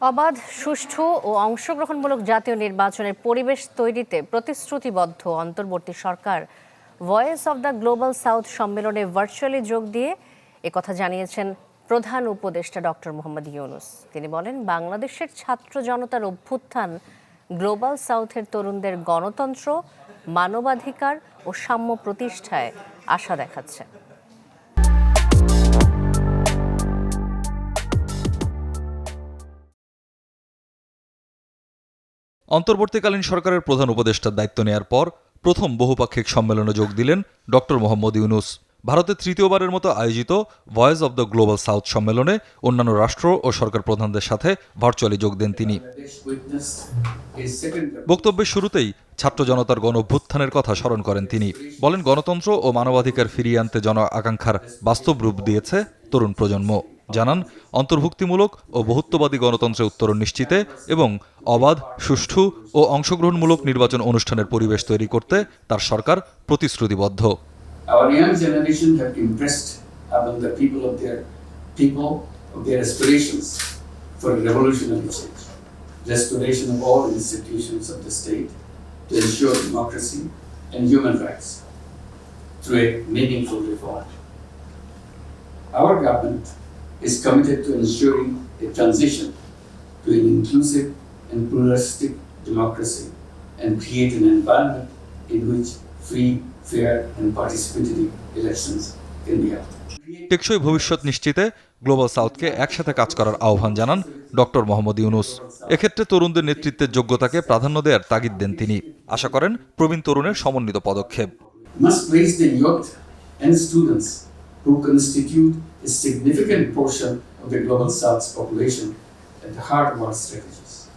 অবাধ, সুষ্ঠু ও অংশগ্রহণমূলক জাতীয় নির্বাচনের পরিবেশ তৈরিতে প্রতিশ্রুতিবদ্ধ অন্তর্বর্তী সরকার। Voice of the global south সম্মেলনে ভার্চুয়ালি যোগ দিয়ে একথা জানিয়েছেন প্রধান উপদেষ্টা ডক্টর মোহাম্মদ ইউনুস। তিনি বলেন, বাংলাদেশের ছাত্র জনতার অভ্যুত্থান গ্লোবাল সাউথের তরুণদের গণতন্ত্র, মানবাধিকার ও সাম্য প্রতিষ্ঠায় আশা দেখাচ্ছে। অন্তর্বর্তীকালীন সরকারের প্রধান উপদেষ্টার দায়িত্ব নেয়ার পর প্রথম বহুপাক্ষিক সম্মেলনে যোগ দিলেন ডক্টর মোহাম্মদ ইউনুস। ভারতে তৃতীয়বারের মতো আয়োজিত voice of the global south সম্মেলনে অন্যান্য রাষ্ট্র ও সরকার প্রধানদের সাথে ভার্চুয়ালি যোগ দেন তিনি। বক্তব্যের শুরুতেই ছাত্র জনতার গণ কথা স্মরণ করেন তিনি। বলেন, গণতন্ত্র ও মানবাধিকার ফিরিয়ে আনতে জন আকাঙ্ক্ষার বাস্তব রূপ দিয়েছে তরুণ প্রজন্ম। জানান, অন্তর্ভুক্তিমূলক ও বহুত্ববাদী গণতন্ত্রের উত্তর নিশ্চিতে এবং অবাধ, সুষ্ঠু ও অংশগ্রহণমূলক নির্বাচন অনুষ্ঠানের পরিবেশ তৈরি করতে তার সরকার প্রতিশ্রুতিবদ্ধ। Our government is committed to ensuring a transition to an inclusive and pluralistic democracy and create an environment in which free, fair, and participatory elections can be held. টেকসই ভবিষ্যৎ নিশ্চিতে গ্লোবাল সাউথকে একসাথে কাজ করার আহ্বান জানান ডক্টর মোহাম্মদ ইউনুস এক্ষেত্রে তরুণদের নেতৃত্বের যোগ্যতাকে প্রাধান্য দেওয়ার তাগিদ দেন তিনি আশা করেন প্রবীণ তরুণের সমন্বিত পদক্ষেপ Who constitute a significant portion of the global south's population at the heart of our strategies.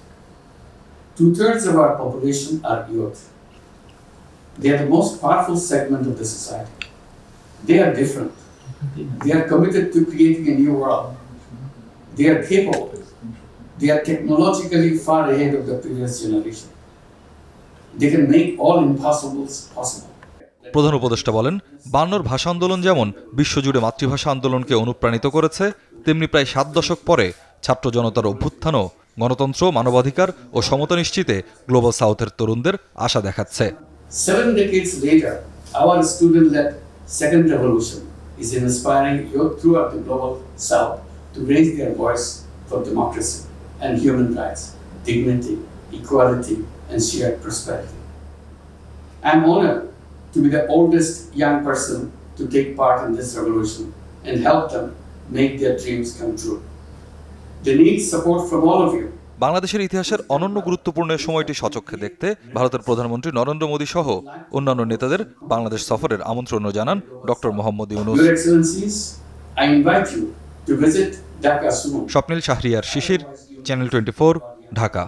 Two thirds of our population are youth. They are the most powerful segment of the society. They are different. They are committed to creating a new world. They are capable. They are technologically far ahead of the previous generation. They can make all impossibles possible. প্রধান উপদেষ্টা বলেন, বান্নর ভাষা আন্দোলন যেমন বিশ্বজুড়ে মাতৃভাষা আন্দোলনকে অনুপ্রাণিত করেছে, তেমনি প্রায় সাত দশক পরে ছাত্র জনতার অভ্যুত্থানও গণতন্ত্র, মানবাধিকার ও সমতা নিশ্চিতে গ্লোবাল সাউথের তরুণদের আশা দেখাচ্ছে। to be the oldest young person to take part in this revolution and help them make their dreams come true. They need support from all of you. বাংলাদেশের ইতিহাসের অনন্য গুরুত্বপূর্ণ সময়টি সচক্ষে দেখতে ভারতের প্রধানমন্ত্রী নরেন্দ্র মোদী সহ অন্যান্য নেতাদের বাংলাদেশ সফরের আমন্ত্রণও জানান doctor Mohammad Yunus Swapnil Shahriar Shishir channel twenty four Dhaka